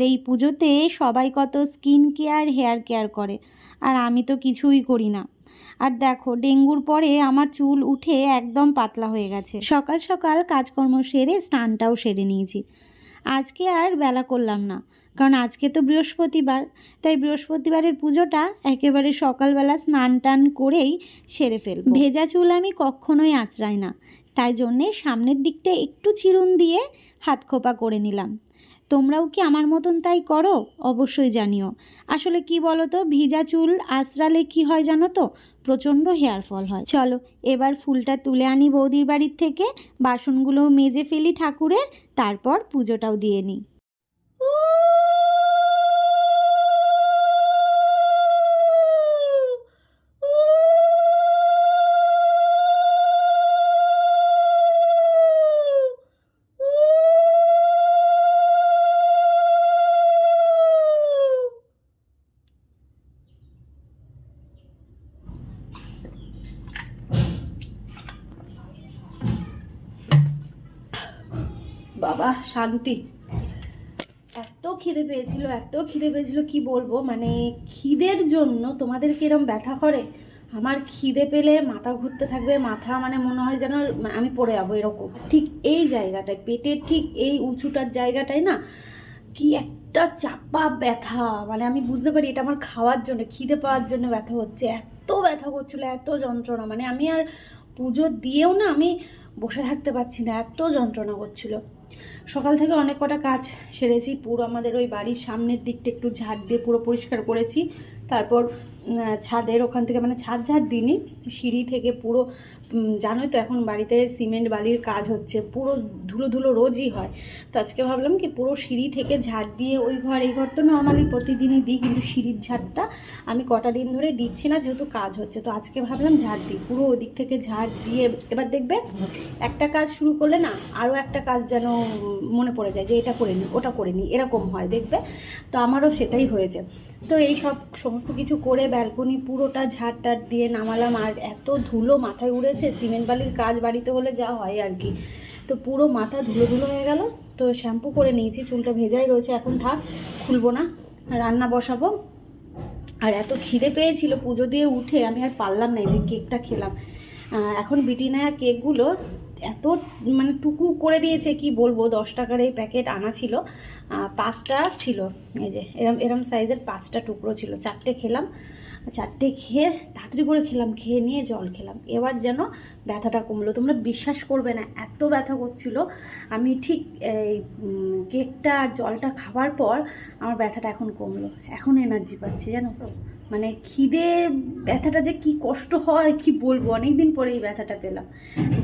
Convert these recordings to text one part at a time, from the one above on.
আর এই পুজোতে সবাই কত স্কিন কেয়ার, হেয়ার কেয়ার করে। আর আমি তো কিছুই করি না। আর দেখো, ডেঙ্গুর পরে আমার চুল উঠে একদম পাতলা হয়ে গেছে। সকাল সকাল কাজকর্ম সেরে স্নানটাও সেরে নিয়েছি। আজকে আর বেলা করলাম না। কারণ আজকে তো বৃহস্পতিবার, তাই বৃহস্পতিবারের পুজোটা একেবারে সকালবেলা স্নান টান করেই সেরে ফেলব। ভেজা চুল আমি কখনোই আঁচড়াই না। তাই জন্যে সামনের দিকটা একটু চিরুন দিয়ে হাত খোপা করে নিলাম। তোমরাও কি আমার মতন তাই করো? অবশ্যই জানিও। আসলে কি বলো তো ভিজা চুল আশ্রালে কি হয় জানো তো? প্রচণ্ড হেয়ার ফল হয়। চলো, এবার ফুলটা তুলে আনি বৌদির বাড়ির থেকে। বাসনগুলো মেজে ফেলি ঠাকুরের। তারপর পুজোটাও দিয়ে নিই। শান্তি। এত খিদে পেয়েছিল, এত খিদে পেয়েছিল, কি বলব? মানে খিদের জন্য তোমাদের কিরম ব্যথা করে? আমার খিদে পেলে মাথা ঘুরতে থাকবে, মাথা মানে মনে হয় যেন আমি পড়ে যাব এরকম। ঠিক এই জায়গাটায়, পেটের ঠিক এই উঁচুটার জায়গাটায় না কি একটা চাপা ব্যথা। মানে আমি বুঝতে পারি এটা আমার খাওয়ার জন্য, খিদে পাওয়ার জন্য ব্যথা হচ্ছে। এত ব্যথা করছিল, এত যন্ত্রণা। মানে আমি আর পুজো দিয়েও না আমি বসে থাকতে পারছি না, এত যন্ত্রণা করছিল। সকাল থেকে অনেক কটা কাজ সেরেছি। পুরো আমাদের ওই বাড়ির সামনের দিকটা একটু ঝাড় দিয়ে পুরো পরিষ্কার করেছি। তারপর ছাদের ওখান থেকে মানে ছাদ ঝাড় দিনই সিঁড়ি থেকে পুরো জানোই তো এখন বাড়িতে সিমেন্ট বালির কাজ হচ্ছে, পুরো ধুলো ধুলো রোজই হয়। তো আজকে ভাবলাম কি পুরো সিঁড়ি থেকে ঝাড় দিয়ে ওই ঘর, এই ঘর তো নর্মালি প্রতিদিনই দিই, কিন্তু সিঁড়ির ঝাড়টা আমি কটা দিন ধরে দিচ্ছি না, যেহেতু কাজ হচ্ছে। তো আজকে ভাবলাম ঝাড় দিই, পুরো ওদিক থেকে ঝাড় দিয়ে এবার দেখবে একটা কাজ শুরু করলে না আরও একটা কাজ যেন মনে পড়ে যায় যে এটা করে নিই, ওটা করে নিই, এরকম হয়, দেখবে? তো আমারও সেটাই হয়েছে। তো এই সব সমস্ত কিছু করে ব্যালকনি পুরোটা ঝাড় টাড় দিয়ে নামালাম, আর এত ধুলো মাথায় উড়েছে সিমেন্ট বালির কাজ বাড়িতে হলে যা হয় আর কি। তো পুরো মাথা ধুলো ধুলো হয়ে গেল, তো শ্যাম্পু করে নিয়েছি, চুলটা ভেজাই রয়েছে, এখন থাক, খুলবো না, রান্না বসাবো। আর এত খিদে পেয়েছিল পুজো দিয়ে উঠে, আমি আর পারলাম না এই যে কেকটা খেলাম। এখন বিটিনায়া কেকগুলো এত মানে টুকু করে দিয়েছে, কি বলব, দশ টাকার এই প্যাকেট আনা ছিল। পাঁচটা ছিল, এই যে, এরম এরম সাইজের পাঁচটা টুকরো ছিল, চারটে খেলাম। চারটে খেয়ে তাড়াতাড়ি করে খেলাম, খেয়ে নিয়ে জল খেলাম। এবার যেন ব্যথাটা কমলো। তোমরা বিশ্বাস করবে না, এত ব্যথা করছিল। আমি ঠিক এই কেকটা জলটা খাবার পর আমার ব্যথাটা এখন কমলো। এখন এনার্জি পাচ্ছি, জানো তো? মানে খিদে, ব্যথাটা যে কি কষ্ট হয়, কি বলব? অনেক দিন পরে এই ব্যথাটা পেলাম।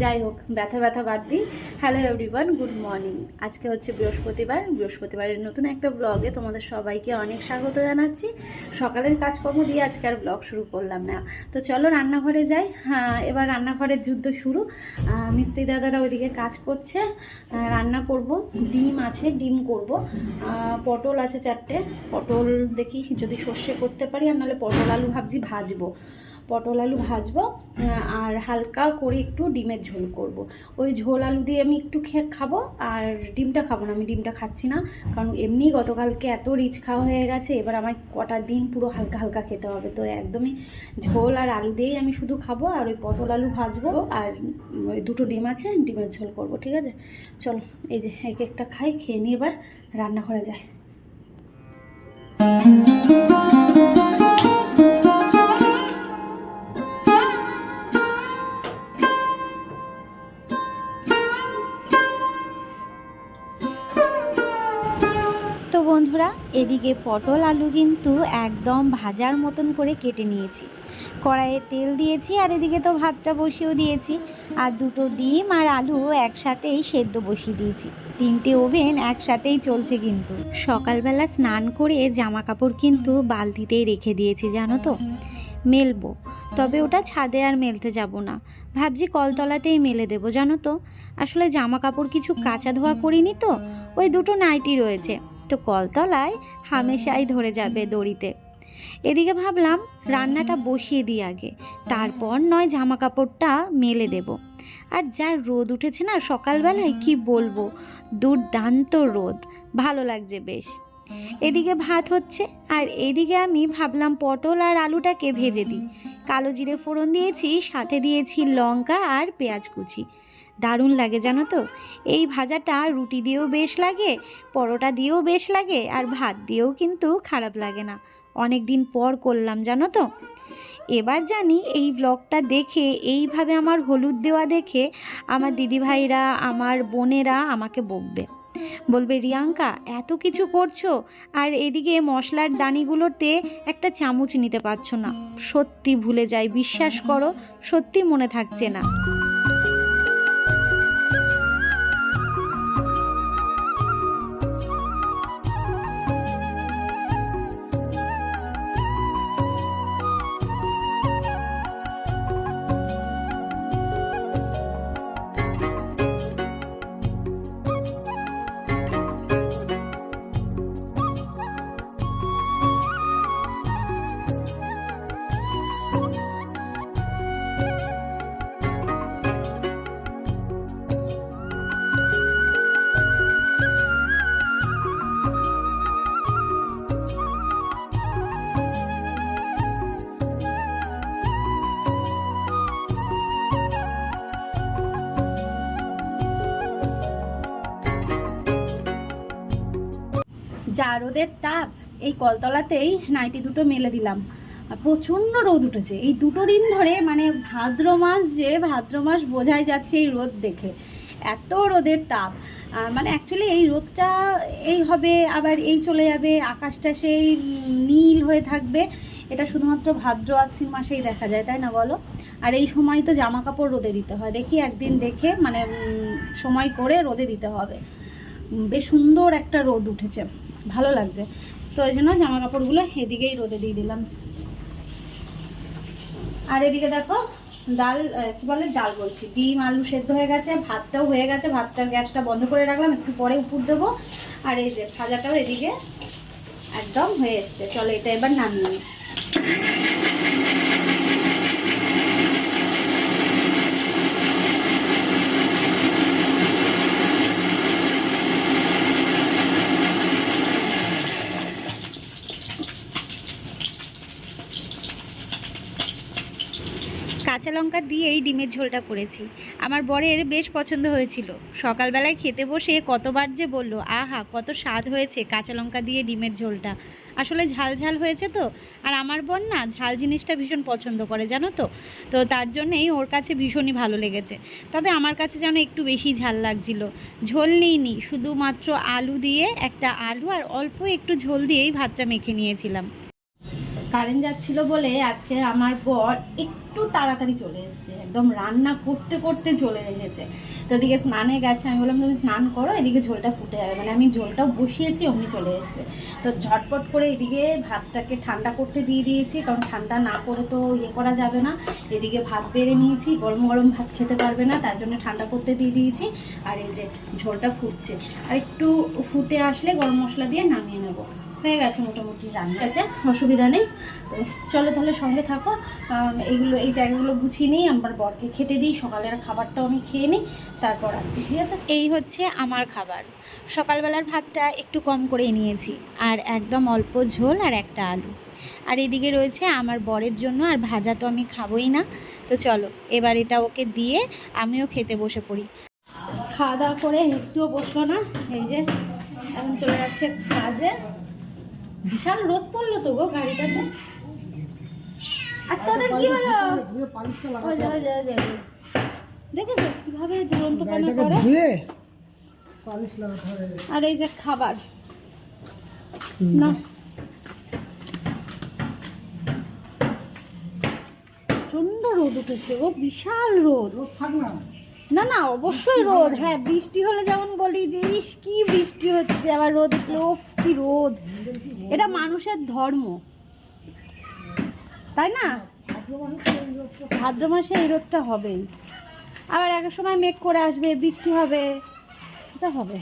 যাই হোক, ব্যথা ব্যথা বাদ দিই। হ্যালো এভরিওয়ান গুড মর্নিং আজকে হচ্ছে বৃহস্পতিবার। বৃহস্পতিবারের নতুন একটা ব্লগে তোমাদের সবাইকে অনেক স্বাগত জানাচ্ছি। সকালের কাজকর্ম দিয়ে আজকে আর ব্লগ শুরু করলাম না। তো চলো রান্নাঘরে যাই। হ্যাঁ এবার রান্নাঘরের যুদ্ধ শুরু। মিস্ত্রি দাদারা ওইদিকে কাজ করছে। রান্না করব। ডিম আছে, ডিম করব। পটল আছে চারটে। পটল দেখি যদি সর্ষে করতে পারি, আর নাহলে পটল আলু ভাবছি ভাজবো। পটল আলু ভাজবো আর হালকা করে একটু ডিমের ঝোল করব। ওই ঝোল আলু দিয়ে আমি একটু খেয়ে খাব, আর ডিমটা খাব না, আমি ডিমটা খাচ্ছি না। কারণ এমনি গতকালকে এত রিচ খাওয়া হয়ে গেছে, এবার আমার কটা দিন পুরো হালকা হালকা খেতে হবে। তো একদমই ঝোল আর আলু দিয়েই আমি শুধু খাব, আর ওই পটল আলু ভাজবো, আর ওই দুটো ডিম আছে ডিমের ঝোল করব, ঠিক আছে? চলো, এই যে এক একটা খাই, খেয়ে নিয়ে এবার রান্নাঘরে যাই। বন্ধুরা এদিকে পটল আলু কিন্তু একদম ভাজার মতন করে কেটে নিয়েছি। কড়াইয়ে তেল দিয়েছি আর এদিকে তো ভাতটা বসিয়েও দিয়েছি। আর দুটো ডিম আর আলু একসাথেই সেদ্ধ বসিয়ে দিয়েছি। তিনটে ওভেন একসাথেই চলছে কিন্তু। সকালবেলা স্নান করে জামা কাপড় কিন্তু বালতিতেই রেখে দিয়েছি, জানো তো? মেলবো। তবে ওটা ছাদে আর মেলতে যাব না। ভাবছি কলতলাতেই মেলে দেবো, জানো তো? আসলে জামা কাপড় কিছু কাঁচা ধোয়া করিনি তো, ওই দুটো নাইটি রয়েছে। তো কলতলায় হামেশাই ধরে যাবে দড়িতে। এদিকে ভাবলাম, রান্নাটা বসিয়ে দিই আগে। তারপর নয় জামা কাপড়টা মেলে দেব। আর যা রোদ উঠেছে না সকালবেলায়, কি বলব? দুর্দান্ত রোদ। ভালো লাগছে বেশ। এদিকে ভাত হচ্ছে, আর এদিকে আমি ভাবলাম পটল আর আলুটাকে ভেজে দিই। কালো জিরে ফোড়ন দিয়েছি, সাথে দিয়েছি লঙ্কা আর পেঁয়াজ কুচি। দারুণ লাগে, জানো তো? এই ভাজাটা রুটি দিয়েও বেশ লাগে, পরোটা দিয়েও বেশ লাগে, আর ভাত দিয়েও কিন্তু খারাপ লাগে না। অনেক দিন পর করলাম, জানো তো? এবার জানি এই ব্লগটা দেখে, এইভাবে আমার হলুদ দেওয়া দেখে আমার দিদিভাইরা, আমার বোনেরা আমাকে বকবে। বলবে, রিয়াঙ্কা, এত কিছু করছ, আর এদিকে মশলার দানিগুলোতে একটা চামচ নিতে পারছ না। সত্যি ভুলে যাই, বিশ্বাস করো, সত্যি মনে থাকছে না। এই কলতলাতেই নাইটি দুটো মেলে দিলাম। আর প্রচণ্ড রোদ উঠেছে। এই দুটো দিন ধরে মানে ভাদ্র মাস যে ভাদ্র মাস বোঝাই যাচ্ছে এই রোদ দেখে। এত রোদের তাপ। মানে অ্যাকচুয়ালি এই রোদটা এই হবে, আবার এই চলে যাবে, আকাশটা সেই নীল হয়ে থাকবে। এটা শুধুমাত্র ভাদ্র আশ্বিন মাসেই দেখা যায়, তাই না বলো? আর এই সময় তো জামা কাপড় রোদে দিতে হয়। দেখি একদিন দেখে মানে সময় করে রোদে দিতে হবে। বেশ সুন্দর একটা রোদ উঠেছে। ভালো লাগছে। তো ওই জন্য জামা কাপড়গুলো এদিকেই রোদে দিয়ে দিলাম। আর এদিকে দেখো, ডাল কি বলে, ডাল বলছি। ডিম, আলু সেদ্ধ হয়ে গেছে, ভাতটাও হয়ে গেছে, ভাতটার গ্যাসটা বন্ধ করে রাখলাম, একটু পরে উপর দেবো। আর এই যে ভাজাটাও এদিকে একদম হয়ে এসছে। চলো এটা এবার নামিয়ে লঙ্কা দিয়েই ডিমের ঝোলটা করেছি। আমার বরের বেশ পছন্দ হয়েছিল। সকালবেলায় খেতে বসে কতবার যে বলল, আহা, কত স্বাদ হয়েছে কাঁচা লঙ্কা দিয়ে ডিমের ঝোলটা। আসলে ঝাল ঝাল হয়েছে তো। আর আমার বোন না ঝাল জিনিসটা ভীষণ পছন্দ করে, জানো তো। তো তার জন্যেই ওর কাছে ভীষণই ভালো লেগেছে। তবে আমার কাছে যেন একটু বেশি ঝাল লাগছিল। ঝোল নিইনি, শুধুমাত্র আলু দিয়ে একটা আলু আর অল্প একটু ঝোল দিয়েই ভাতটা মেখে নিয়েছিলাম। কারেন্ট যাচ্ছিল বলে আজকে আমার বর একটু তাড়াতাড়ি চলে এসেছে। একদম রান্না করতে করতে চলে এসেছে। তো এদিকে স্নানে গেছে, আমি বললাম, তুমি স্নান করো, এদিকে ঝোলটা ফুটে যাবে। মানে আমি ঝোলটাও বসিয়েছি, অমনি চলে এসেছে। তো ঝটপট করে এদিকে ভাতটাকে ঠান্ডা করতে দিয়ে দিয়েছি, কারণ ঠান্ডা না করে তো ইয়ে করা যাবে না। এদিকে ভাত বেড়ে নিয়েছি, গরম গরম ভাত খেতে পারবে না, তার জন্য ঠান্ডা করতে দিয়ে দিয়েছি। আর এই যে ঝোলটা ফুটছে, আর একটু ফুটে আসলে গরম মশলা দিয়ে নামিয়ে নেব। হয়ে গেছে মোটামুটি রান্না। আছে? অসুবিধা নেই। তো চলো তাহলে সঙ্গে থাকো। এইগুলো এই জায়গাগুলো গুছিয়ে নিই আমার বরকে খেতে দিই। সকালের খাবারটাও আমি খেয়ে নিই। তারপর আসছি ঠিক আছে? এই হচ্ছে আমার খাবার। সকালবেলার ভাতটা একটু কম করে নিয়েছি আর একদম অল্প ঝোল আর একটা আলু। আর এদিকে রয়েছে আমার বরের জন্য আর ভাজা তো আমি খাবোই না। তো চলো এবার এটা ওকে দিয়ে আমিও খেতে বসে পড়ি। খাওয়া দাওয়া করে একটুও বসল না। এই যে এখন চলে যাচ্ছে কাজে। বিশাল রোদ পড়ল তো গো গাড়িটাতে। আর তোদের কি হলো? ওই যে, ওই যে, ওই যে, দেখেছ কীভাবে দুরন্ত পানা করে আর এই যে খাবার। না। প্রচণ্ড রোদ উঠেছে গো বিশাল রোদ। না। না অবশ্যই রোদ। হ্যাঁ বৃষ্টি হলে যেমন বলি যে ইস কি বৃষ্টি হচ্ছে আবার রোদ উঠলে কি রোদ। এটা মানুষের ধর্ম। তাই না? ভাদ্র মাসে এই রোদটা হবেই। আবার এক সময় মেঘ করে আসবে, বৃষ্টি হবে, এটা হবে।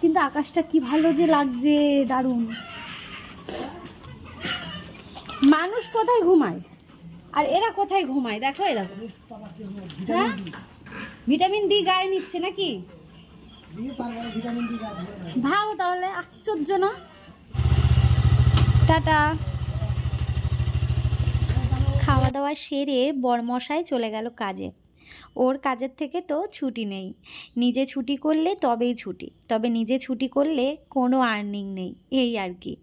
কিন্তু আকাশটা কি ভালো যে লাগছে, দারুণ। মানুষ কোথায় ঘুমায়? আর এরা কোথায় ঘুমায়? দেখো এরা হ্যাঁ? ভিটামিন ডি গায়ে নিচ্ছে নাকি? ভাবো তাহলে, আশ্চর্য না? টাটা। খাওয়া দাওয়া সেরে বরমশাই চলে গেল কাজে। ওর কাজের থেকে তো ছুটি নেই। নিজে ছুটি করলে তবেই ছুটি। তবে নিজে ছুটি করলে কোনো আর্নিং নেই। এই আর কি।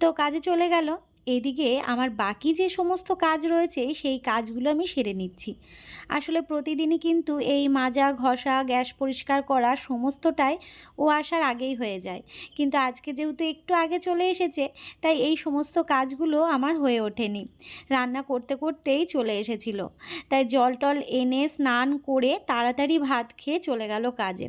তো কাজে চলে গেল। এদিকে আমার বাকি যে সমস্ত কাজ রয়েছে, সেই কাজগুলো আমি সেরে নিচ্ছি। আসলে প্রতিদিনই কিন্তু এই মাজা, ঘষা, গ্যাস পরিষ্কার করা সমস্তটাই ও আসার আগেই হয়ে যায়। কিন্তু আজকে যেহেতু একটু আগে চলে এসেছে, তাই এই সমস্ত কাজগুলো আমার হয়ে ওঠেনি। রান্না করতে করতেই চলে এসেছিল। তাই জল টল এনে স্নান করে তাড়াতাড়ি ভাত খেয়ে চলে গেল কাজে।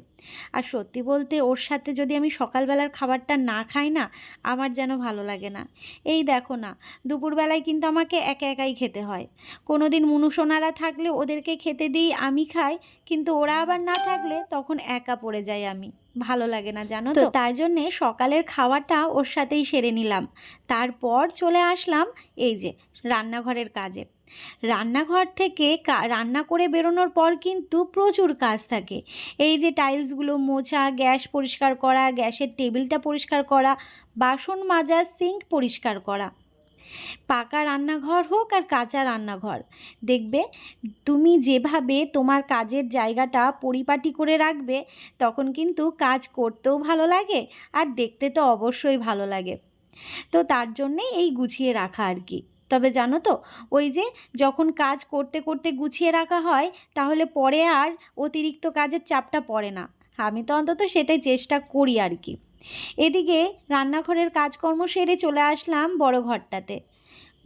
আর সত্যি বলতে ওর সাথে যদি আমি সকালবেলার খাবারটা না খাই না আমার যেন ভালো লাগে না। এই দেখো না দুপুরবেলায় কিন্তু আমাকে একা একাই খেতে হয়। কোনো দিন মুনুসোনারা থাকলে ওদেরকে খেতে দিই আমি খাই কিন্তু ওরা আবার না থাকলে তখন একা পড়ে যাই আমি। ভালো লাগে না জানো তো তাই জন্যে সকালের খাওয়াটা ওর সাথেই সেরে নিলাম। তারপর চলে আসলাম এই যে রান্নাঘরের কাজে। রান্নাঘর থেকে রান্না করে বেরোনোর পর কিন্তু প্রচুর কাজ থাকে। এই যে টাইলসগুলো মোছা, গ্যাস পরিষ্কার করা, গ্যাসের টেবিলটা পরিষ্কার করা, বাসন মাজা সিঙ্ক পরিষ্কার করা। পাকা রান্নাঘর হোক আর কাঁচা রান্নাঘর। দেখবে, তুমি যেভাবে তোমার কাজের জায়গাটা পরিপাটি করে রাখবে, তখন কিন্তু কাজ করতেও ভালো লাগে আর দেখতে তো অবশ্যই ভালো লাগে। তো তার জন্যেই এই গুছিয়ে রাখা আর কি। তবে জানো তো, ওই যে যখন কাজ করতে করতে গুছিয়ে রাখা হয়, তাহলে পরে আর অতিরিক্ত কাজের চাপটা পড়ে না। আমি তো অন্তত সেটাই চেষ্টা করি আর কি। এদিকে রান্নাঘরের কাজকর্ম সেরে চলে আসলাম বড় ঘরটাতে।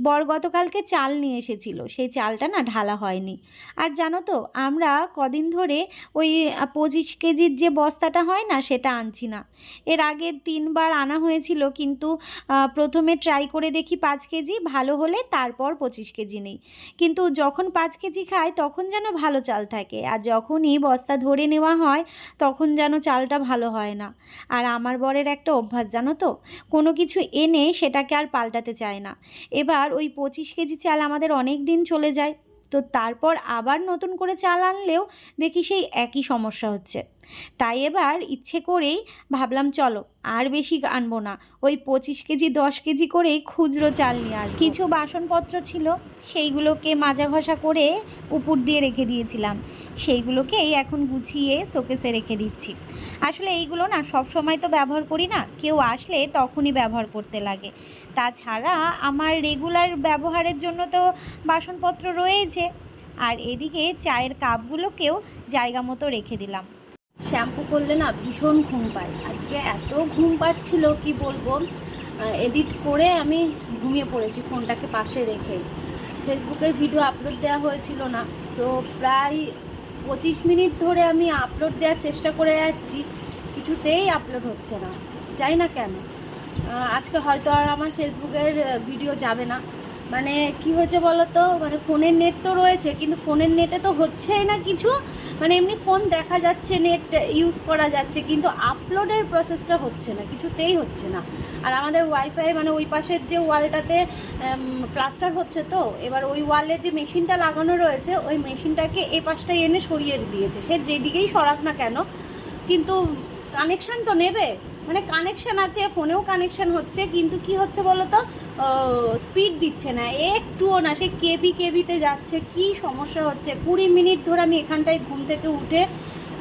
বর গতকালকে চাল নিয়ে এসেছিল। সেই চালটা না ঢালা হয়নি। আর জানো তো, আমরা কদিন ধরে ওই পঁচিশ কেজির যে বস্তাটা হয় না, সেটা আনছি না। এর আগে তিনবার আনা হয়েছিল, কিন্তু প্রথমে ট্রাই করে দেখি পাঁচ কেজি, ভালো হলে তারপর পঁচিশ কেজি নেই। কিন্তু যখন পাঁচ কেজি খাই, তখন যেন ভালো চাল থাকে। আর যখনই বস্তা ধরে নেওয়া হয়, তখন যেন চালটা ভালো হয় না। আর আমার বরের একটা অভ্যাস, জানো তো? কোনো কিছু এনে সেটাকে আর পাল্টাতে চায় না। এবার ওই পঁচিশ কেজি চাল আমাদের অনেক দিন চলে যায়। তো তারপর আবার নতুন করে চাল আনলেও দেখি সেই একই সমস্যা হচ্ছে। তাই এবার ইচ্ছে করেই ভাবলাম, চলো আর বেশি আনব না। ওই পঁচিশ কেজি, দশ কেজি করেই খুচরো চাল নিয়ে আর কিছু বাসনপত্র ছিল, সেইগুলোকে মাজা ঘষা করে উপর দিয়ে রেখে দিয়েছিলাম। সেইগুলোকেই এখন গুছিয়ে শোকেসে রেখে দিচ্ছি। আসলে এইগুলো না সব সময় তো ব্যবহার করি না, কেউ আসলে তখনই ব্যবহার করতে লাগে। তাছাড়া আমার রেগুলার ব্যবহারের জন্য তো বাসনপত্র রয়েছে আর এদিকে চায়ের কাপগুলোকেও জায়গা মতো রেখে দিলাম। শ্যাম্পু করলে না ভীষণ ঘুম পায়। আজকে এত ঘুম পাচ্ছিল, কি বলব? এডিট করে আমি ঘুমিয়ে পড়েছি ফোনটাকে পাশে রেখে ফেসবুকের ভিডিও আপলোড দেওয়া হয়েছিল না, তো প্রায় পঁচিশ মিনিট ধরে আমি আপলোড দেওয়ার চেষ্টা করে যাচ্ছি, কিছুতেই আপলোড হচ্ছে না। যাই না কেন আজকে হয়তো আর আমার ফেসবুকের ভিডিও যাবে না। মানে কি হয়েছে বলো তো মানে ফোনের নেট তো রয়েছে, কিন্তু ফোনের নেটে তো হচ্ছেই না কিছু। মানে এমনি ফোন দেখা যাচ্ছে নেট ইউজ করা যাচ্ছে, কিন্তু আপলোডের প্রসেসটা হচ্ছে না, কিছুতেই হচ্ছে না। আর আমাদের ওয়াইফাই মানে ওই পাশের যে ওয়ালটাতে প্লাস্টার হচ্ছে তো, এবার ওই ওয়ালে যে মেশিনটা লাগানো রয়েছে, ওই মেশিনটাকে এ পাশটায় এনে সরিয়ে দিয়েছে। সে যেদিকেই সরাক না কেন, কিন্তু কানেকশান তো নেবে। মানে কানেকশান আছে ফোনেও কানেকশান হচ্ছে, কিন্তু কি হচ্ছে বলো তো স্পিড দিচ্ছে না, একটুও না, সে কেবি কেবিতে যাচ্ছে, কি সমস্যা হচ্ছে? কুড়ি মিনিট ধরে আমি এখানটায় ঘুম থেকে উঠে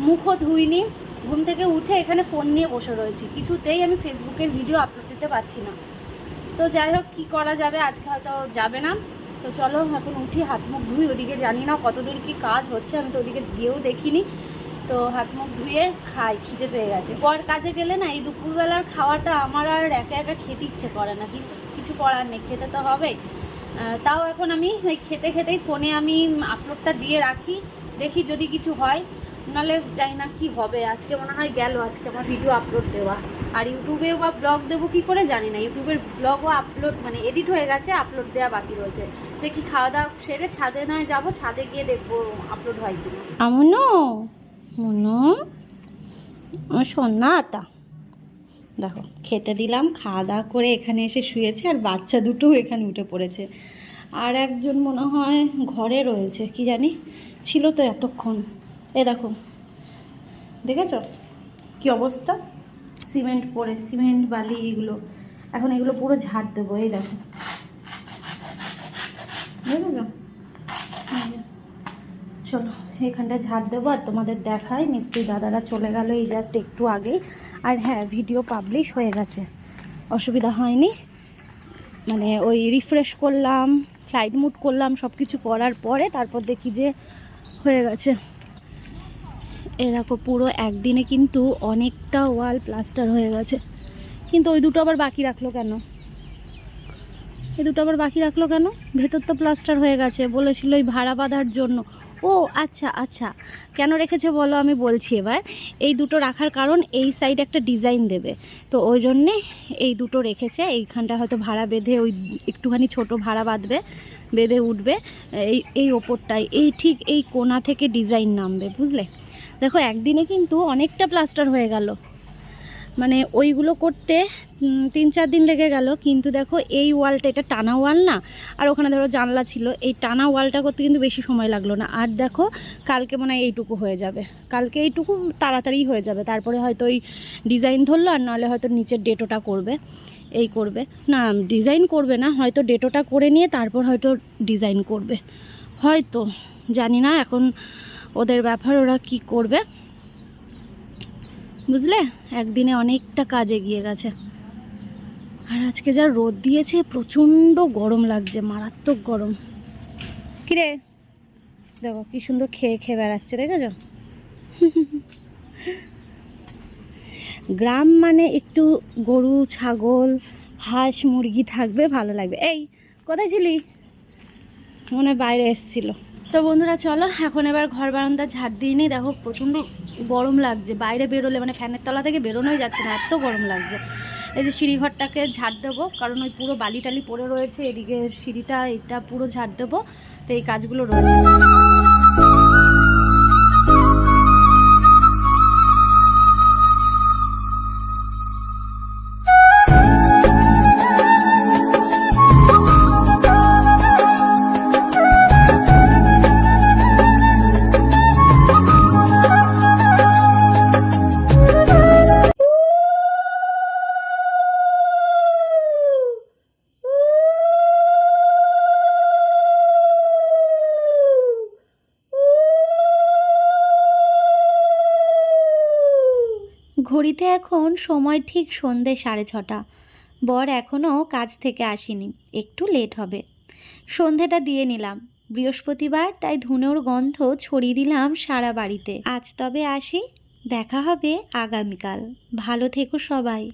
মুখও ধুইনি, ঘুম থেকে উঠে এখানে ফোন নিয়ে বসে রয়েছি। কিছুতেই আমি ফেসবুকের ভিডিও আপলোড দিতে পারছি না। তো যাই হোক, কী করা যাবে? আজকে হয়তো যাবে না। তো চলো, এখন উঠি, হাত মুখ ধুই, ওদিকে জানি না কতদূর কি কাজ হচ্ছে, আমি তো ওদিকে গিয়েও দেখিনি। তো হাত মুখ ধুয়ে খাই খিদে পেয়ে গেছে। পর কাজে গেলে না এই দুপুরবেলার খাওয়াটা আমার আর একা একা খেতে ইচ্ছে করে না কিন্তু কিছু করার নেই খেতে তো আহ, তাও এখন আমি ওই খেতে খেতেই ফোনে আমি আপলোডটা দিয়ে রাখি দেখি যদি কিছু হয়। নাহলে জানি না কি হবে আজকে মনে হয় গেল আজকে আমার ভিডিও আপলোড দেওয়া। আর ইউটিউবেও বা ব্লগ দেবো কি করে জানি না ইউটিউবের ব্লগও আপলোড মানে এডিট হয়ে গেছে আপলোড দেওয়া বাকি রয়েছে। দেখি খাওয়া দাওয়া সেরে ছাদে নয় যাব ছাদে গিয়ে দেখব আপলোড হয় কিনা। আমনো? মনো আমার সোনাতা দেখো, খেতে দিলাম, খাওয়া দাওয়া করে এখানে এসে শুয়েছে আর বাচ্চা দুটো এখানে উঠে পড়েছে। আর একজন মনে হয় ঘরে রয়েছে, কি জানি? ছিল তো এতক্ষণ। এ দেখো, দেখেছ? কি অবস্থা? সিমেন্ট পড়ে, সিমেন্ট, বালি এগুলো। এখন এগুলো পুরো ঝাড় দেবো, এই দেখো। দেখেছ। চলো, এখানটা ঝাড় দেবো আর তোমাদের দেখাই। মিস্ত্রি দাদারা চলে গেল এই জাস্ট একটু আগেই। আর হ্যাঁ ভিডিও পাবলিশ হয়ে গেছে। অসুবিধা হয়নি। মানে ওই রিফ্রেশ করলাম ফ্লাইট মুড করলাম সব কিছু করার পরে তারপর দেখি যে হয়ে গেছে। এরকম পুরো একদিনে কিন্তু অনেকটা ওয়াল প্লাস্টার হয়ে গেছে। কিন্তু ওই দুটো আবার বাকি রাখল কেন? এই দুটো আবার বাকি রাখল কেন? ভেতর তো প্লাস্টার হয়ে গেছে, বলেছিল ওই ভাড়া বাঁধার জন্য। ও আচ্ছা আচ্ছা। কেন রেখেছে বলো? আমি বলছি এবার। এই দুটো রাখার কারণ এই সাইড একটা ডিজাইন দেবে। তো ওই জন্যে এই দুটো রেখেছে। এইখানটা হয়তো ভাড়া বেঁধে ওই একটুখানি ছোট ভাড়া বাঁধবে, বেঁধে উঠবে। এই এই ওপরটায়। এই ঠিক এই কোনা থেকে ডিজাইন নামবে, বুঝলে? দেখো, একদিনে কিন্তু অনেকটা প্লাস্টার হয়ে গেল। মানে ওইগুলো করতে তিন চার দিন লেগে গেল, কিন্তু দেখো এই ওয়ালটা, এটা টানা ওয়াল না? আর ওখানে ধরো জানলা ছিল, এই টানা ওয়ালটা করতে কিন্তু বেশি সময় লাগল না। আর দেখো, কালকে মনে হয় এইটুকু হয়ে যাবে। কালকে এইটুকু তাড়াতাড়ি হয়ে যাবে। তারপরে হয়তো ওই ডিজাইন ধরলো, আর নাহলে হয়তো নিচের ডেটোটা করবে, এই করবে। না, ডিজাইন করবে না, হয়তো ডেটোটা করে নিয়ে তারপর হয়তো ডিজাইন করবে। হয়তো, জানি না এখন ওদের ব্যাপার ওরা কি করবে। বুঝলে? একদিনে অনেকটা কাজ এগিয়ে গেছে। আর আজকে যা রোদ দিয়েছে, প্রচণ্ড গরম লাগছে, মারাত্মক গরম। কিরে? দেখো কি সুন্দর খেয়ে খেয়ে বেড়াচ্ছে, দেখেছ? গ্রাম মানে একটু গরু, ছাগল, হাঁস, মুরগি থাকবে, ভালো লাগবে। এই, কোথায় ছিলি? মনে বাইরে এসেছিল। তো বন্ধুরা, চলো, এখন এবার ঘর বারান্দা ঝাড় দিয়ে নিই। দেখো, প্রচণ্ড গরম লাগছে। বাইরে বেরোলে মানে ফ্যানের তলা থেকে বেরোনোই যাচ্ছে না, এত গরম লাগছে। এই যে সিঁড়িঘরটাকে ঝাড় দেবো, কারণ ওই পুরো বালি টালি পড়ে রয়েছে, এদিকে সিঁড়িটা এটা পুরো ঝাড় দেবো, তো এই কাজগুলো রয়েছে। ঘড়িতে এখন সময় ঠিক সন্ধে সাড়ে ছটা। বর এখনও কাজ থেকে আসেনি, একটু লেট হবে। সন্ধেটা দিয়ে নিলাম। বৃহস্পতিবার, তাই ধুনোর গন্ধ ছড়িয়ে দিলাম সারা বাড়িতে। আজ তবে আসি, দেখা হবে আগামীকাল। ভালো থেকো সবাই।